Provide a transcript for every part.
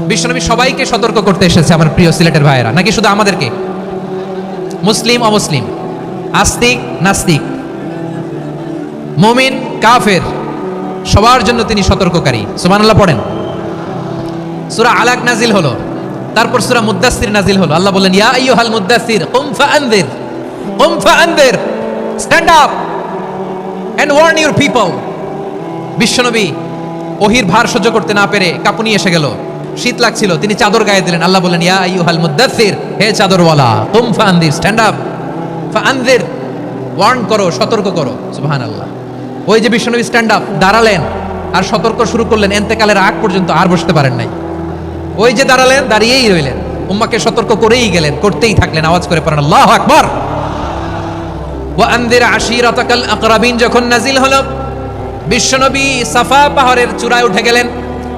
বিশ্বনবী সবাইকে সতর্ক করতে এসেছে আমার প্রিয় সিলেটের ভাইয়েরা। নাকি শুধু আমাদেরকে? মুসলিম, অমুসলিম? আস্তিক, নাস্তিক? মুমিন, কাফের? সবার জন্য তিনি সতর্ককারী। সুবহানাল্লাহ, পড়েন। সূরা আলাক নাজিল হলো। তারপর সূরা মুদ্দাসির নাজিল হলো। আল্লাহ বললেন, ইয়া আইয়ুহাল মুদ্দাসির কুম ফাআনদির কুম ফাআনদির, stand up and warn your people. বিশ্বনবী ওহির ভার সহ্য করতে না পেরে কাঁপুনি এসে গেল। শীত লাগছিল, তিনি চাদর গায়ে দিলেন। আল্লাহ বললেন, ইয়া আইয়ুহাল মুদ্দাসির হে চাদরওয়ালা কুম ফাআনদির স্ট্যান্ড আপ ফাআনদির ওয়ার্ন করো, সতর্ক করো। সুবহানাল্লাহ। ওই যে বিশ্বনবী স্ট্যান্ড আপ দাঁড়ালেন, আর সতর্ক শুরু করলেন, এন্তেকালের আগ পর্যন্ত আর বসতে পারেন নাই। ওই যে দাঁড়ালেন, দাঁড়িয়েই রইলেন, উম্মাকে সতর্ক করেই গেলেন, করতেই থাকলেন, আওয়াজ করে পড়েন, আল্লাহ আকবার! ওয়া আনদির আশিরাতাকাল আকরাবিন, যখন নাজিল হলো, বিশ্বনবী সাফা পাহাড়ের চূড়ায় উঠে গেলেন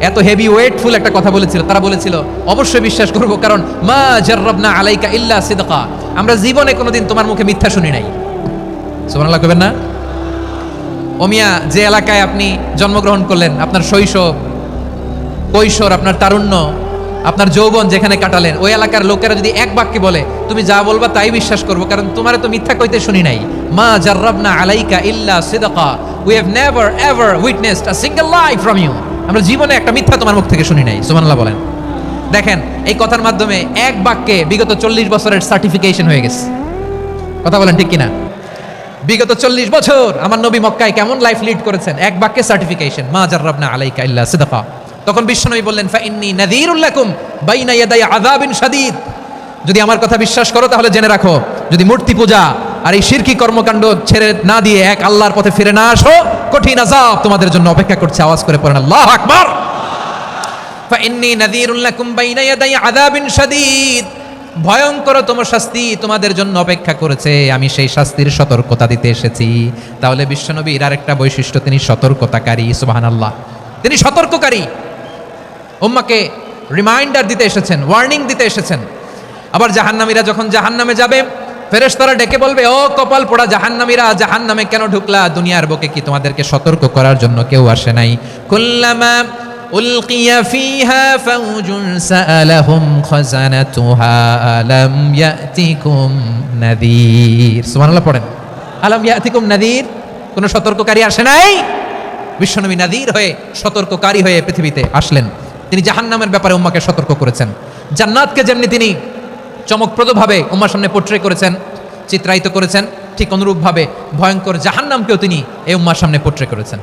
এত হেভি ওয়েটফুল একটা কথা বলেছিল, তারা বলেছিল, অবশ্যই বিশ্বাস করব, কারণ মা জাররাবনা আলাইকা ইল্লা সিদকা। আমরা জীবনে কোনোদিন তোমার মুখে মিথ্যা শুনি নাই। সুবহানাল্লাহ কইবেন না? ওমিয়া যে এলাকায় আপনি জন্মগ্রহণ করলেন, আপনার শৈশব, কৈশোর, আপনার তারুণ্য, আপনার যৌবন যেখানে কাটালেন, ওই এলাকার লোকেরা যদি এক বাক্যে বলে, তুমি যা বলবা তাই বিশ্বাস করব, কারণ তোমার তো মিথ্যা কইতে শুনি নাই। মা জাররাবনা আলাইকা ইল্লা সিদাকা। We have never ever witnessed a single life from you আমরা জীবনে একটা মিথ্যা তোমার মুখ থেকে শুনি নাই, সুবহানাল্লাহ বলেন। দেখেন, এই কথার মাধ্যমে এক বাক্যে বিগত চল্লিশ বছরের সার্টিফিকেশন হয়ে গেছে। কথা বলেন ঠিক কিনা? বিগত চল্লিশ বছর আমার নবী মক্কায় কেমন লাইফ লিড করেছেন? এক বাক্যে সার্টিফিকেশন মা জাররাবনা আলাইকা ইল্লা সিদাকা। তখন বিশ্বনবী বললেন ফা ইন্নী নাযীরুল লাকুম বাইনা ইয়াদাই আযাবিন শাদীদ। যদি আমার কথা বিশ্বাস করো, তাহলে জেনে রাখো, যদি মূর্তি পূজা আর এই শিরকি কর্মকাণ্ড ছেড়ে না দিয়ে এক আল্লাহর পথে ফিরে না আসো। কঠিন আযাব তোমাদের জন্য অপেক্ষা করছে। আওয়াজ করে পড়েন, আল্লাহ আকবার! নাযীরুল লাকুম বাইনা ইয়াদাই আযাবিন শাদীদ। ভয়ঙ্কর তোমার শাস্তি তোমাদের জন্য অপেক্ষা করেছে। আমি সেই শাস্তির সতর্কতা দিতে এসেছি। তাহলে বিশ্বনবীর আরেকটা বৈশিষ্ট্য, তিনি সতর্কতাকারী, সুবহানাল্লাহ। তিনি সতর্ককারী। উম্মাকে রিমাইন্ডার দিতে এসেছেন, ওয়ার্নিং দিতে এসেছেন। আবার জাহান্নামীরা যখন জাহান্নামে যাবে ফেরেশতারা ডেকে বলবে, ও কপাল পোড়া জাহান্নামীরা, জাহান্নামে কেন ঢুকলা? দুনিয়ার বুকে কি তোমাদেরকে সতর্ক করার জন্য কেউ আসে নাই? কুল্লামা উলকিয়া ফিহা ফাউজুন সাআলাহুম খাজানাতুহা আলাম ইয়াতিকুম নাযীর সুবহানাল্লাহ পড়েন। আলাম ইয়াতিকুম নাযীর কোনো সতর্ককারী আসে নাই? বিশ্বনবী নাদির হয়ে, সতর্ককারী হয়ে পৃথিবীতে আসলেন। তিনি জাহান্নামের ব্যাপারে উম্মাকে সতর্ক করেছেন। জান্নাতকে যেমনি তিনি চমকপ্রদভাবে উম্মার সামনে পোট্রে করেছেন, চিত্রায়িত করেছেন, ঠিক অনুরূপভাবে ভয়ঙ্কর জাহান্নামকেও তিনি এই উম্মার সামনে পোট্রে করেছেন।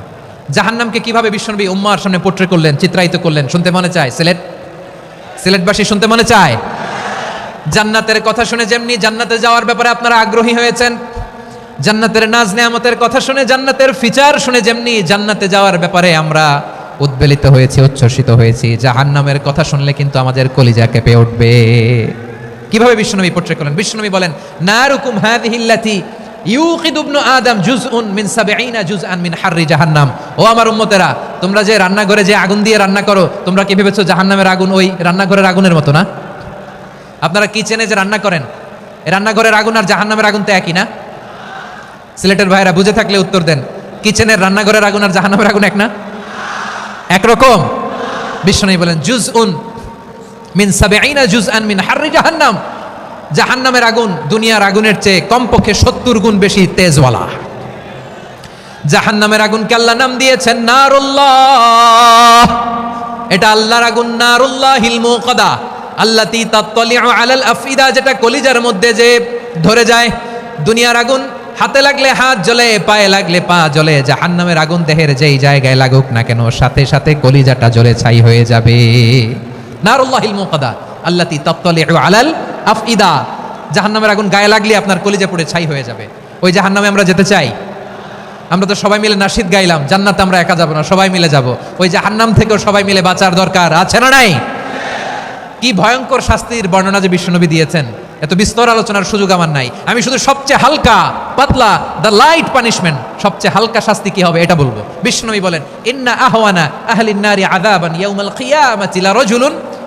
জাহান্নামকে কীভাবে বিশ্বনবী উম্মার সামনে পোট্রে করলেন, চিত্রায়িত করলেন, শুনতে মনে চায়? সিলেট? সিলেটবাসী শুনতে মনে চায়? জান্নাতের কথা শুনে যেমনি জান্নাতে যাওয়ার ব্যাপারে আপনারা আগ্রহী হয়েছেন, জান্নাতের নাজ নেয়ামতের কথা শুনে, জান্নাতের ফিচার শুনে যেমনি জান্নাতে যাওয়ার ব্যাপারে আমরা উদ্বেলিত হয়েছি, উচ্ছ্বসিত হয়েছি, জাহান্নামের কথা শুনলে কিন্তু আমাদের কলিজা কেঁপে উঠবে। কীভাবে বিশ্বনবী পোট্রে করলেন? বিশ্বনবী বলেন, নারুকুম হাদিহিল্লাতি ইউকিদু ইবনু আদম জুজউন মিন সাবঈনা জুজআন মিন হাররি জাহান্নাম। ও আমার উম্মতেরা, তোমরা যে রান্নাঘরে যে আগুন দিয়ে রান্না করো, তোমরা কি ভেবেছো জাহান্নামের আগুন ওই রান্নাঘরের আগুনের মতো না? আপনারা কিচেনে যে রান্না করেন? রান্নাঘরের আগুন আর জাহান্নামের আগুন তো একই না? সিলেটের ভাইরা বুঝে থাকলে উত্তর দেন। কিচেনের রান্নাঘরের আগুন আর জাহান্নামের আগুন এক না? একরকম বিশ্বনবী বলেন জুজ উন মিন সাবেঈনা জুজ আন মিন হাররি জাহান্নাম। জাহান্নামের আগুন দুনিয়ার আগুনের চেয়ে কমপক্ষে সত্তর গুণ বেশি তেজওয়ালা। জাহান্নামের আগুন আল্লাহ নাম দিয়েছেন নারুল্লাহ। এটা আল্লাহর আগুন নারুল্লাহ হিলমু কদা আল্লাহ আলাল আফিদা যেটা কলিজার মধ্যে যে ধরে যায়। দুনিয়ার আগুন হাতে লাগলে হাত জ্বলে, পায়ে লাগলে পা জ্বলে। জাহান্নামের আগুন দেহের যেই জায়গায় লাগুক না কেন, সাথে সাথে কলিজাটা জ্বলে ছাই হয়ে যাবে। নারুল্লাহিল মুকাদা আল্লাতি তাত্তলিউ আলাল আফইদা। জাহান্নামের আগুন গায়ে লাগলে আপনার কলিজা পড়ে ছাই হয়ে যাবে। ওই জাহান্নামে আমরা যেতে চাই। আমরা তো সবাই মিলে নাশিদ গাইলাম, জান্নাতে আমরা একা যাব না, সবাই মিলে যাব। ওই জাহান্নাম থেকেও সবাই মিলে বাঁচার দরকার, আছে না নাই? কি ভয়ঙ্কর শাস্তির বর্ণনা যে বিশ্বনবী দিয়েছেন। এত বিস্তর আলোচনার সুযোগ আমার নাই। আমি শুধু সবচেয়ে হালকা, পাতলা দ্য লাইট পানিশমেন্ট সবচেয়ে হালকা শাস্তি কি হবে এটা বলব। বিষ্ণুনবী বলেন, ইন্না আহওয়ানা আহলিন নারি আযাবান ইয়াউমাল কিয়ামাতি লা রাজুলুন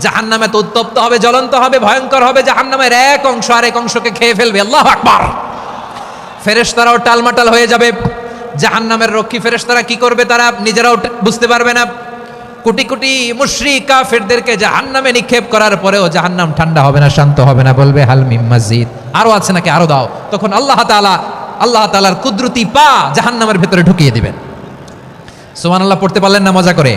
জাহান্নামে তো উত্তপ্ত হবে, জ্বলন্ত হবে, ভয়ঙ্কর হবে, জাহান্নামের এক অংশ আর এক অংশকে খেয়ে ফেলবে। আল্লাহ আকবার। ফেরেশতারাও টালমাটাল হয়ে যাবে। জাহান্নামের রক্ষী ফেরেশতারা কি করবে তারা নিজেরাও বুঝতে পারবে না। কোটি কোটি মুশরিক কাফেরদেরকে জাহান্নামে নিক্ষেপ করার পরেও জাহান্নাম ঠান্ডা হবে না, শান্ত হবে না, বলবে হালমিম মসজিদ আরও আছে নাকি? আরও দাও। তখন আল্লাহ তাআলা, আল্লাহ তাআলার কুদরতি পা জাহান্নামের ভেতরে ঢুকিয়ে দিবেন। সুবহানাল্লাহ, পড়তে পারলেন না, মজা করে।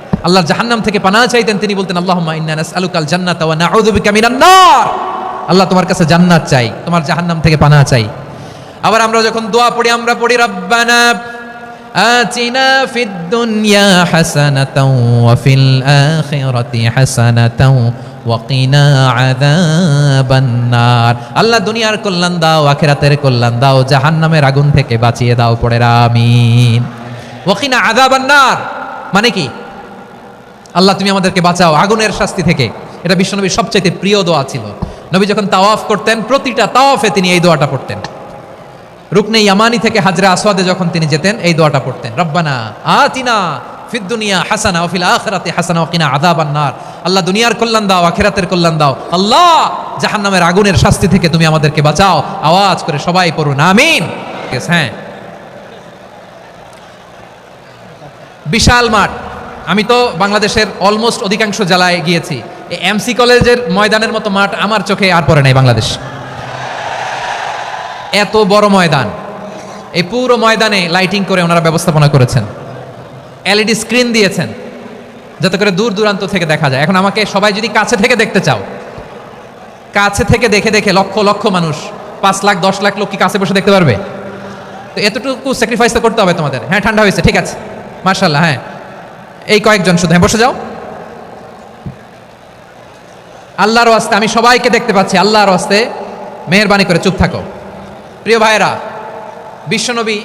আল্লাহর জাহান্নাম থেকে পানা চাইতেন, তিনি বলতেন আল্লাহ আলুকাল জান্নাত আল্লাহ তোমার কাছে জান্নাত চাই, তোমার জাহান্নাম থেকে পানা চাই। আবার আমরা যখন দোয়া পড়ি, আমরা পড়ি, রব্বানা আতিনা ফিদ দুনিয়া হাসানাতাও ওয়া ফিল আখিরাতি হাসানাতাও ওয়াকিনা আযাবান্নার আল্লাহ দুনিয়ার কল্যাণ দাও, আখিরাতের কল্যাণ দাও, জাহান্নামের আগুন থেকে বাঁচিয়ে দাও পড়ে আমিন। ওয়াকিনা আযাবান্নার মানে কি? আল্লাহ, তুমি আমাদেরকে বাঁচাও। আগুনের শাস্তি থেকে। এটা বিশ্বনবীর সবচাইতে প্রিয় দোয়া ছিল। নবী যখন তাওয়াফ করতেন, প্রতিটা তাওয়াফে তিনি এই দোয়াটা পড়তেন। রুকনে ইয়ামানি থেকে হাজরা আসওয়াদে যখন তিনি যেতেন, এই দোয়াটা পড়তেন। রব্বানা আতিনা ফিদ দুনিয়া হাসানা ও ফিল আখিরাতি হাসানা ওয়া কিনা আযাবান নার। আল্লাহ, দুনিয়ার কল্যাণ দাও, আখিরাতের কল্যাণ দাও। আল্লাহ, জাহান্নামের আগুনের শাস্তি থেকে তুমি আমাদেরকে বাঁচাও। আওয়াজ করে সবাই পড়ুন, আমিন। হ্যাঁ। বিশাল মাঠ। আমি তো বাংলাদেশের অলমোস্ট অধিকাংশ জেলায় গিয়েছি। এই এমসি কলেজের ময়দানের মতো মাঠ আমার চোখে আর পড়ে নাই বাংলাদেশ। এত বড় ময়দান। এই পুরো ময়দানে লাইটিং করে ওনারা ব্যবস্থাপনা করেছেন। এলইডি স্ক্রিন দিয়েছেন। যাতে করে দূর দূরান্ত থেকে দেখা যায়। এখন আমাকে সবাই যদি কাছে থেকে দেখতে চাও, কাছে থেকে দেখে দেখে লক্ষ লক্ষ মানুষ, পাঁচ লাখ, দশ লাখ লোক কি কাছে বসে দেখতে পারবে? তো এতটুকু স্যাক্রিফাইস তো করতে হবে তোমাদের। হ্যাঁ ঠান্ডা হয়েছে, ঠিক আছে। মার্শাল্লাহ হ্যাঁ। এই কয়েকজন শুধু হ্যাঁ বসে যাও। আল্লাহর ওয়াস্তে, আমি সবাইকে দেখতে পাচ্ছি, আল্লাহর ওয়াস্তে মেহরবানি করে চুপ থাকো। প্রিয় ভাইরা বিশ্বনবী,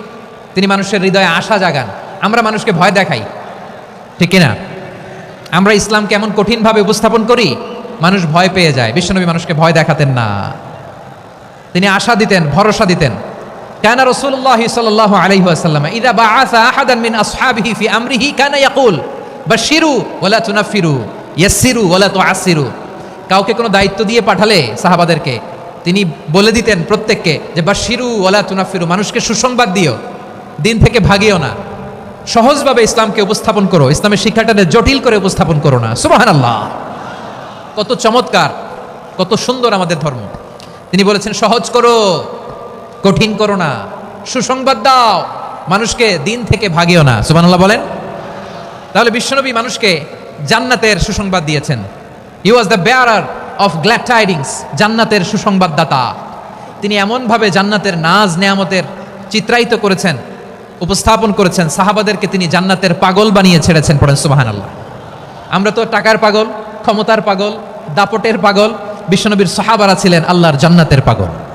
তিনি মানুষের হৃদয়ে আশা জাগান। আমরা মানুষকে ভয় দেখাই, ঠিক কিনা? আমরা ইসলামকে এমন কঠিনভাবে উপস্থাপন করি, মানুষ ভয় পেয়ে যায়। বিশ্বনবী মানুষকে ভয় দেখাতেন না। তিনি আশা দিতেন, ভরসা দিতেন। كان رسول الله صلى الله عليه وسلم إذا بعث أحدا من أصحابه في أمره كان يقول بشروا ولا تنفروا يسروا ولا تعسروا কাউকে কোনো দায়িত্ব দিয়ে পাঠালে সাহাবাদেরকে তিনি বলে দিতেন প্রত্যেককে যে বাশিরু ওলা তুনাফিরু মানুষকে সুসংবাদ দিও দিন থেকে ভাগিও না সহজভাবে ইসলামকে উপস্থাপন করো ইসলামের শিক্ষাটাকে জটিল করে উপস্থাপন করো না সুবাহান আল্লাহ কত চমৎকার কত সুন্দর আমাদের ধর্ম তিনি বলেছেন সহজ করো কঠিন করো না। সুসংবাদ দাও। মানুষকে দিন থেকে ভাগিও না। সুবহানাল্লাহ বলেন। তাহলে বিশ্বনবী মানুষকে জান্নাতের সুসংবাদ দিয়েছেন। He was the bearer of glad tidings জান্নাতের সুসংবাদদাতা। তিনি এমনভাবে জান্নাতের নাজ নেয়ামতের চিত্রায়িত করেছেন, উপস্থাপন করেছেন, সাহাবাদেরকে তিনি জান্নাতের পাগল বানিয়ে ছেড়েছেন পড়েন সুবাহান আল্লাহ আমরা তো টাকার পাগল, ক্ষমতার পাগল, দাপটের পাগল, বিশ্বনবীর সাহাবারা ছিলেন আল্লাহর জান্নাতের পাগল।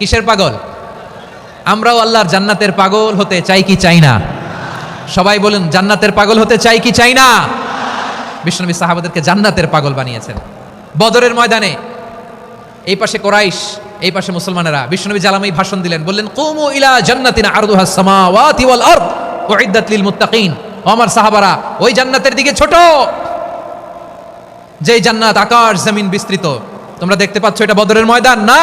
কিসের পাগল? আমরাও আল্লাহর জান্নাতের পাগল হতে চাই কি চাই না? সবাই বলুন, জান্নাতের পাগল হতে চাই কি চাই না? বিশ্বনবী সাহাবাদেরকে জান্নাতের পাগল বানিয়েছেন। বদরের ময়দানে, এই পাশে কোরাইশ, এই পাশে মুসলমানেরা, বিশ্বনবী জালামাই ভাষণ দিলেন, বললেন, কুমু ইলা জান্নাতিন লিল আমার সাহাবারা, ওই জান্নাতের দিকে ছোট। যেই জান্নাত আকাশ, জমিন বিস্তৃত। তোমরা দেখতে পাচ্ছ এটা বদরের ময়দান, না?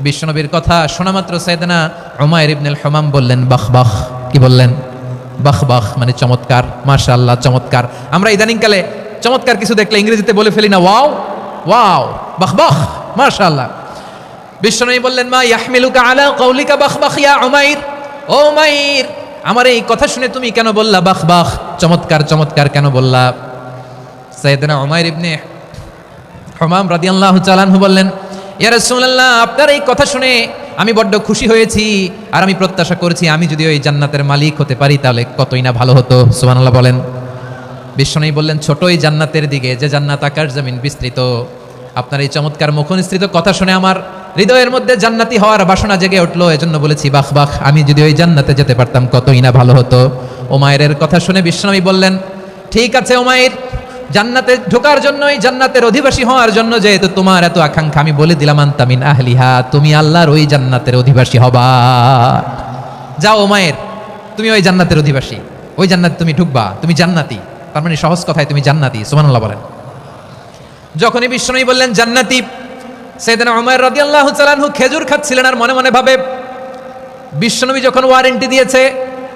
বিশ্বনবীর কথা শোনা মাত্র সৈয়দনা উমাইর ইবনুল হুমাম বললেন, বাহ বাহ। কি বললেন? বাহ বাহ মানে চমৎকার, মাশাআল্লাহ, চমৎকার। আমরা ইদানিংকালে চমৎকার কিছু দেখলে ইংরেজিতে বলে ফেলি না, ওয়াও ওয়াও, বাহ বাহ, মাশাআল্লাহ। বিশ্বনবী বললেন, মা ইয়াহমিলুকা আলা কৌলিকা বাহ বাহ, ইয়া উমাইর। ও উমাইর, আমার এই কথা শুনে তুমি কেন বললা বাহ বাহ? চমৎকার চমৎকার, কেন বললা? সাইয়েদনা উমাইর ইবনে হমাম রাদিয়াল্লাহু চালানহু বললেন ইয়া রাসূলুল্লাহ, আপনার এই কথা শুনে আমি বড্ড খুশি হয়েছি আর আমি প্রত্যাশা করেছি আমি যদি ওই জান্নাতের মালিক হতে পারি তাহলে কতই না ভালো হতো, সুবহানাল্লাহ বলেন। বিশ্বনবী বললেন, ছোটই জান্নাতের দিকে, যে জান্নাত আকার জমিন বিস্তৃত। আপনার এই চমৎকার মুখনিস্তৃত কথা শুনে আমার হৃদয়ের মধ্যে জান্নাতি হওয়ার বাসনা জেগে উঠল, এজন্য বলেছি, বাহ বাহ, আমি যদি ওই জান্নাতে যেতে পারতাম কতই না ভালো হতো। ওমায়ের কথা শুনে বিশ্বনবী বললেন, ঠিক আছে ওমায়ের জান্নাতে ঢোকার জন্যই জান্নাতের অধিবাসী হওয়ার জন্য যেহেতু তোমার এত আকাঙ্ক্ষা, আমি বলে দিলাম আন্তামিন আহলিহা, তুমি আল্লাহর ওই জান্নাতের অধিবাসী হবা। যাও মায়ের, তুমি ওই জান্নাতের অধিবাসী। ওই জান্নাতে তুমি ঢুকবা, তুমি জান্নাতি। তার মানে সহজ কথায় তুমি জান্নাতি, সুবহানাল্লাহ বলেন। যখনই বিশ্বনবী বললেন, জান্নাতি সেদিন উমর রাদিয়াল্লাহু তাআলাহু খেজুর খাচ্ছিলেন আর মনে মনে ভাবে বিশ্বনবী যখন ওয়ারেন্টি দিয়েছে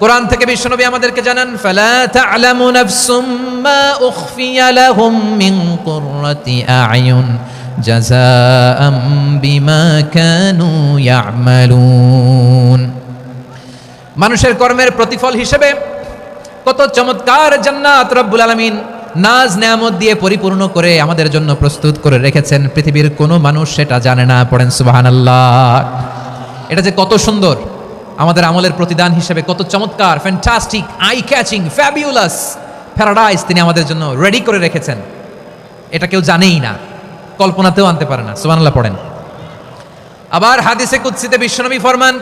কোরআন থেকে বিশ্বনবী আমাদেরকে জানান, ফালা তা'লামু নাফসুম মা উখফিয়া লাহুম মিন কুররাতি আ'য়ুন জাযাআম বিমা কানু ইয়া'মালুন। মানুষের কর্মের প্রতিফল হিসেবে কত চমৎকার জান্নাত রব্বুল আলামিন নাজ নেয়ামত দিয়ে পরিপূর্ণ করে আমাদের জন্য প্রস্তুত করে রেখেছেন। পৃথিবীর কোনো মানুষ সেটা জানে না, পড়েন সুবহানাল্লাহ। এটা যে কত সুন্দর। আমাদের আমলের প্রতিদান হিসেবে কত চমৎকার fantastic eye catching fabulous paradise তিনি আমাদের জন্য রেডি করে রেখেছেন। এটা কেউ জানেই না, কল্পনাতেও আনতে পারে না, সুবহানাল্লাহ পড়েন। আবার হাদিসে কুদসিতে বিশ্বনবী ফরমান,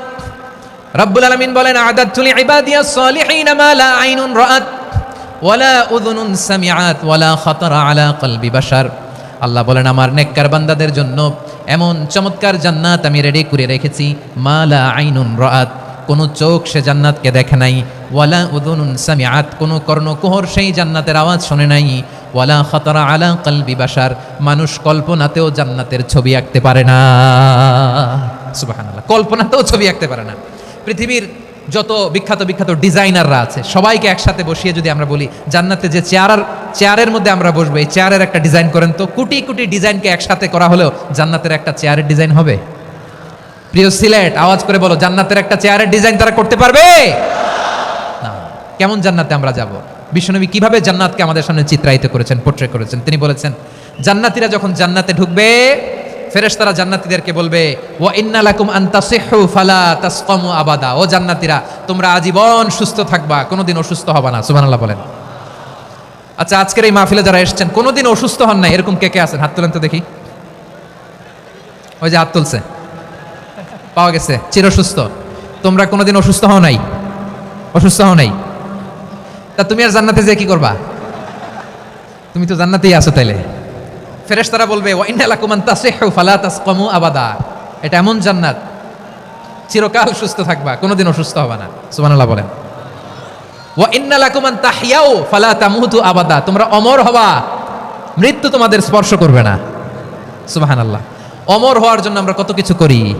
রব্বুল আলামিন বলেন আদাতুল ইবাদিয়াস সালিহিন মা লা আইনুন রাআত ওয়ালা উযুনুন সামিআত ওয়ালা খাতারা আলা কলবি বাশার। আল্লাহ বলেন, আমার নেককার বান্দাদের জন্য এমন চমৎকার জান্নাত আমি রেডি করে রেখেছি মালা আইনুন রাত কোনো চোখ সে জান্নাতকে দেখে নাই। ওয়ালা উদুনুন সামিআত, কোনো কর্ণকুহর সেই জান্নাতের আওয়াজ শোনে নাই। ওয়ালা খতরা আলা কলবি বাসার মানুষ কল্পনাতেও জান্নাতের ছবি আঁকতে পারে না। কল্পনাতেও ছবি আঁকতে পারে না। পৃথিবীর যত বিখ্যাত বিখ্যাত ডিজাইনাররা আছে, সবাইকে একসাথে বসিয়ে যদি আমরা বলি, জান্নাতে যে চেয়ার চেয়ারের মধ্যে আমরা বসবো, এই চেয়ারের একটা ডিজাইন করেন তো, কোটি কোটি ডিজাইনকে একসাথে করা হলেও জান্নাতের একটা চেয়ারের ডিজাইন হবে? প্রিয় সিলেট, আওয়াজ করে বলো, জান্নাতের একটা চেয়ারের ডিজাইন তারা করতে পারবে? কেমন জান্নাতে আমরা যাব? বিশ্বনবী কীভাবে জান্নাতকে আমাদের সামনে চিত্রায়িত করেছেন পোট্রে করেছেন? তিনি বলেছেন, জান্নাতীরা যখন জান্নাতে ঢুকবে, ফেরেশতারা জান্নাতীদেরকে বলবে ও ইন্নালাকুম আন্তাসিহু ফালা তাসকামু আবাদা। ও জান্নাতীরা, তোমরা আজীবন সুস্থ থাকবা, কোনোদিন অসুস্থ হবা না। সুবহানাল্লাহ বলেন। আচ্ছা আজকের এই মাহফিলে যারা এসেছেন, কোনোদিন অসুস্থ হন না এরকম কে কে আছেন? হাত তুলেন তো দেখি। ওই যে হাত তুলছে। পাওয়া গেছে চিরসুস্থ তোমরা কোনোদিন অসুস্থ হও নাই। অসুস্থ হও নাই। তা তুমি আর জান্নাতে যে কি করবা? তুমি তো জান্নাতেই আছো তাইলে। ফেরেশ তারা বলবে আবাদা। এটা এমন জান্নাত। চিরকাল সুস্থ থাকবা, কোনোদিন অসুস্থ হবা না। সুবহানাল্লাহ বলেন। ওয়া ইন্নালাকুমান তাহিয়াও ফালা তামুতু আবাদা। তোমরা অমর হবা, মৃত্যু তোমাদের স্পর্শ করবে না। সুবহানাল্লাহ। অমর হওয়ার জন্য আমরা কত কিছু করি।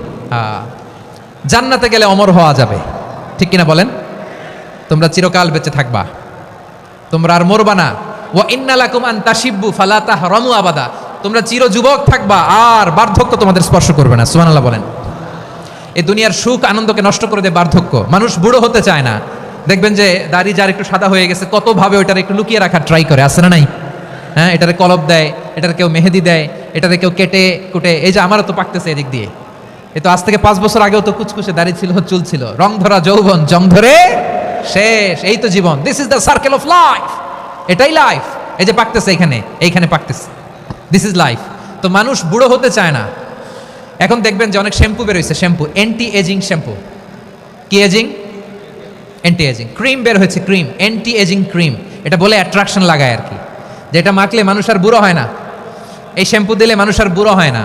জান্নাতে গেলে অমর হওয়া যাবে। ঠিক কিনা বলেন? তোমরা চিরকাল বেঁচে থাকবা। তোমরা আর মরবা না। ওয়া ইন্নালাকুম আন তাশিব্বু ফালা তাহরামু আবাদা। তোমরা চির যুবক থাকবা, আর বার্ধক্য তোমাদের স্পর্শ করবে না। সুবহানাল্লাহ বলেন। এই দুনিয়ার সুখ আনন্দকে নষ্ট করে দেয় বার্ধক্য। মানুষ বুড়ো হতে চায় না। দেখবেন যে দাড়ি যার একটু সাদা হয়ে গেছে কতভাবে ওইটার একটু লুকিয়ে রাখার ট্রাই করে। আসে না নাই? হ্যাঁ এটারে কলব দেয়, এটার কেউ মেহেদি দেয়, এটারে কেউ কেটে কুটে। এই যে আমারও তো পাকতেছে এদিক দিয়ে। এ তো আজ থেকে পাঁচ বছর আগেও তো কুচকুচে দাঁড়িয়ে ছিল, চুল ছিল। রং ধরা যৌবন, জং ধরে শেষ। এই তো জীবন। This is the circle of life এটাই লাইফ এই যে পাকতেছে এখানে, এইখানে পাকতেছে। দিস ইজ লাইফ তো মানুষ বুড়ো হতে চায় না। এখন দেখবেন যে অনেক শ্যাম্পু বেরোয়েছে শ্যাম্পু। Anti ageing shampoo. কি এজিং অ্যান্টি এজিং ক্রিম বের হয়েছে ক্রিম অ্যান্টি এজিং ক্রিম এটা বলে অ্যাট্রাকশন লাগায় আর কি। যেটা মাখলে মানুষ আর বুড়ো হয় না। এই শ্যাম্পু দিলে মানুষ আর বুড়ো হয় না।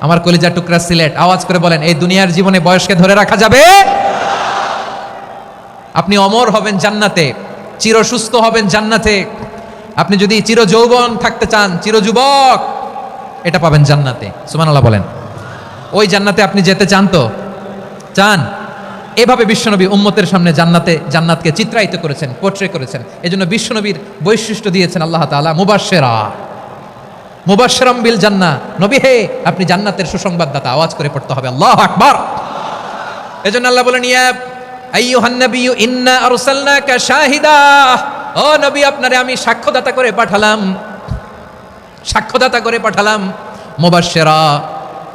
আমার কলিজা টুকরা সিলেট। আওয়াজ করে বলেন, এই দুনিয়ার জীবনে বয়সকে ধরে রাখা যাবে? আপনি অমর হবেন জান্নাতে চির সুস্থ হবেন জান্নাতে। আপনি যদি চির যৌবন থাকতে চান চির যুবক এটা পাবেন জান্নাতে। সুবহানাল্লাহ বলেন। ওই জান্নাতে আপনি যেতে চান তো? চান? এভাবে বিশ্বনবী উম্মতের সামনে জান্নাতে, জান্নাতকে চিত্রায়িত করেছেন পোট্রে করেছেন। এজন্য বিশ্বনবীর বৈশিষ্ট্য দিয়েছেন আল্লাহ তাআলা, মুবাশশেরা। মুবাশশিরাম বিল জান্না নবী হে, আপনি জান্নাতের সুসংবাদদাতা, আওয়াজ করে পড়তে হবে। আল্লাহু আকবার। এজন্য আল্লাহ বলেন, ইয়া আইয়ুহান নাবিয়্যু, ইন্না আরসালনাকা শাহিদা। ও নবী, আপনারে আমি সাক্ষ্যদাতা করে পাঠালাম। সাক্ষ্যদাতা করে পাঠালাম। মুবাশশিরা,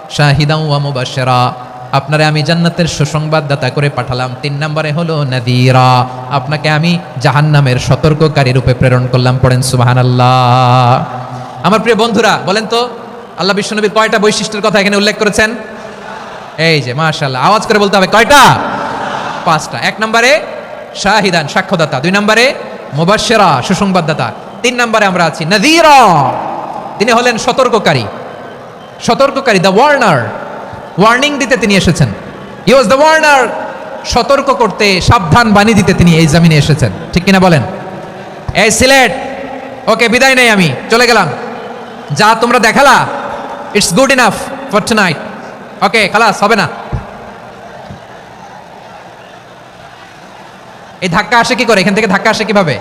শাহিদাও ওয়া মুবাশশিরা। আপনারে আমি জান্নাতের সুসংবাদদাতা করে পাঠালাম। তিন নম্বরে হলো নাদিরা। আপনাকে আমি জাহান্নামের সতর্ককারী রূপে প্রেরণ করলাম। পড়েন সুবহানাল্লাহ। আমার প্রিয় বন্ধুরা, বলেন তো, আল্লাহ বিশ্বনবীর কয়টা বৈশিষ্ট্যের কথা এখানে উল্লেখ করেছেন? এই যে, মাশাআল্লাহ, আওয়াজ করে বলতে হবে, কয়টা? পাঁচটা। এক নম্বরে, শাহিদান, সাক্ষ্যদাতা। দুই নম্বরে, মুবাশশিরা, সুসংবাদদাতা। তিন নম্বরে আমরা আছি, নাযীরা। তিনি হলেন সতর্ককারী। সতর্ককারী দ্য ওয়ার্নার ওয়ার্নিং দিতে তিনি এসেছেন। ই ওয়াজ দ্য ওয়ার্নার সতর্ক করতে, সাবধান বাণী দিতে তিনি এই জামিনে এসেছেন। ঠিক কিনা বলেন? এই সিলেট। ওকে, বিদায় নেই আমি, চলে গেলাম। যা তোমরা দেখালা it's good enough for tonight okay খালাস, হবে না। এই ধাক্কা আসে কি করে? এখান থেকে ধাক্কা আসে কীভাবে?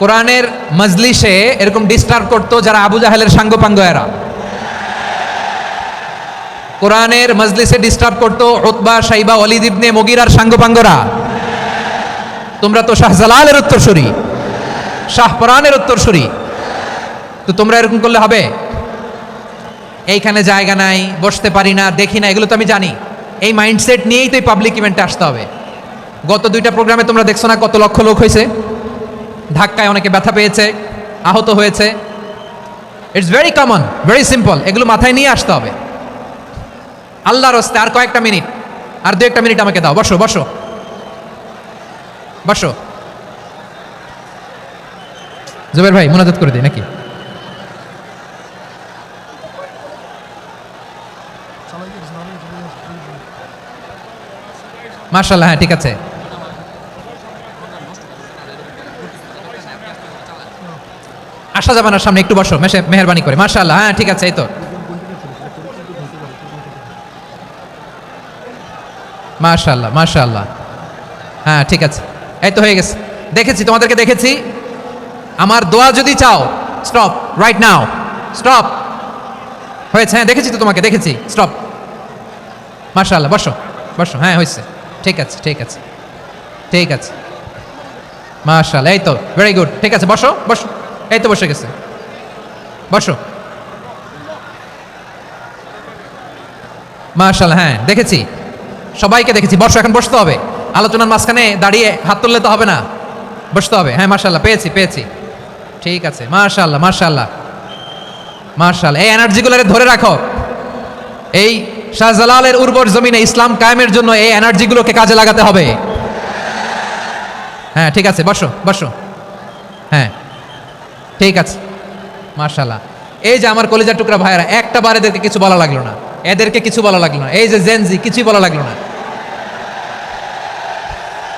কোরআনের মজলিসে এরকম ডিস্টার্ব করতো যারা আবু জাহেলের সাঙ্গপাঙ্গ এরা কোরআনের মজলিসে ডিস্টার্ব করতো উতবা, সাইবা অলিদ ইবনে মগিরার সাঙ্গপাঙ্গরা। তোমরা তো শাহ শাহজালালের উত্তরসূরি শাহপরানের উত্তরসূরি। তো তোমরা এরকম করলে হবে? এইখানে জায়গা নাই, বসতে পারি না, দেখি না, এগুলো তো আমি জানি। এই মাইন্ডসেট নিয়েই তো এই পাবলিক ইভেন্টে আসতে হবে। গত দুইটা প্রোগ্রামে তোমরা দেখছ না কত লক্ষ লোক হয়েছে? ধাক্কায় অনেকে ব্যথা পেয়েছে, আহত হয়েছে। It's very common very simple এগুলো মাথায় নিয়ে আসতে হবে। আল্লাহর হস্তে আর কয়েকটা মিনিট, আর দু একটা মিনিট আমাকে দাও। বসো বসো। বসো। জুবের ভাই, মোনাজাত করে দিই নাকি? মার্শাল্লাহ হ্যাঁ ঠিক আছে। আসা যাবে না সামনে একটু বসো মেহরবানি করে। মার্শাল্লাহ হ্যাঁ ঠিক আছে, এই তো। মার্শাল্লাহ মার্শাল্লাহ হ্যাঁ ঠিক আছে। এই তো হয়ে গেছে। দেখেছি, তোমাদেরকে দেখেছি। আমার দোয়া যদি চাও স্টপ রাইট নাও স্টপ হয়েছে হ্যাঁ দেখেছি তো তোমাকে, দেখেছি স্টপ মার্শাল্লাহ বসো বসো হ্যাঁ হয়েছে। ঠিক আছে ঠিক আছে ঠিক আছে। মার্শাল্লাহ এই তো ভেরি গুড ঠিক আছে, বসো বসো, এই তো বসে গেছে। বসো। মার্শাল হ্যাঁ দেখেছি। সবাইকে দেখেছি। বসো, এখন বসতে হবে। আলোচনার মাঝখানে দাঁড়িয়ে হাত তুললে তো হবে না। বসতে হবে। হ্যাঁ মার্শাল্লাহ পেয়েছি পেয়েছি। ঠিক আছে মার্শাল্লাহ মার্শাল্লাহ মার্শাল এই এনার্জিগুলোকে ধরে রাখো। এই শাহজালালের উর্বর জমিনে ইসলাম কায়েমের জন্য এই এনার্জিগুলোকে কাজে লাগাতে হবে। হ্যাঁ ঠিক আছে, বসো বসো। হ্যাঁ ঠিক আছে মার্শাল্লাহ এই যে আমার কলেজার টুকরা ভাইয়েরা, একটা বার এদেরকে কিছু বলা লাগল না। এদেরকে কিছু বলা লাগল না। এই যে জেনজি কিছুই বলা লাগল না।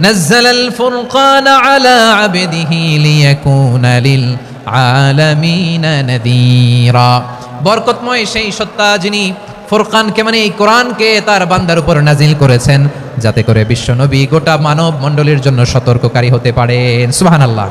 نزل الفرقان على عبده ليكون للعالمين نذيرا বরকতময় সেই সত্তা যিনি ফুরকানকে মানে এই কোরআনকে তার বান্দার উপর নাজিল করেছেন যাতে করে বিশ্বনবী গোটা মানব মণ্ডলীর জন্য সতর্ককারী হতে পারেন সুবহানাল্লাহ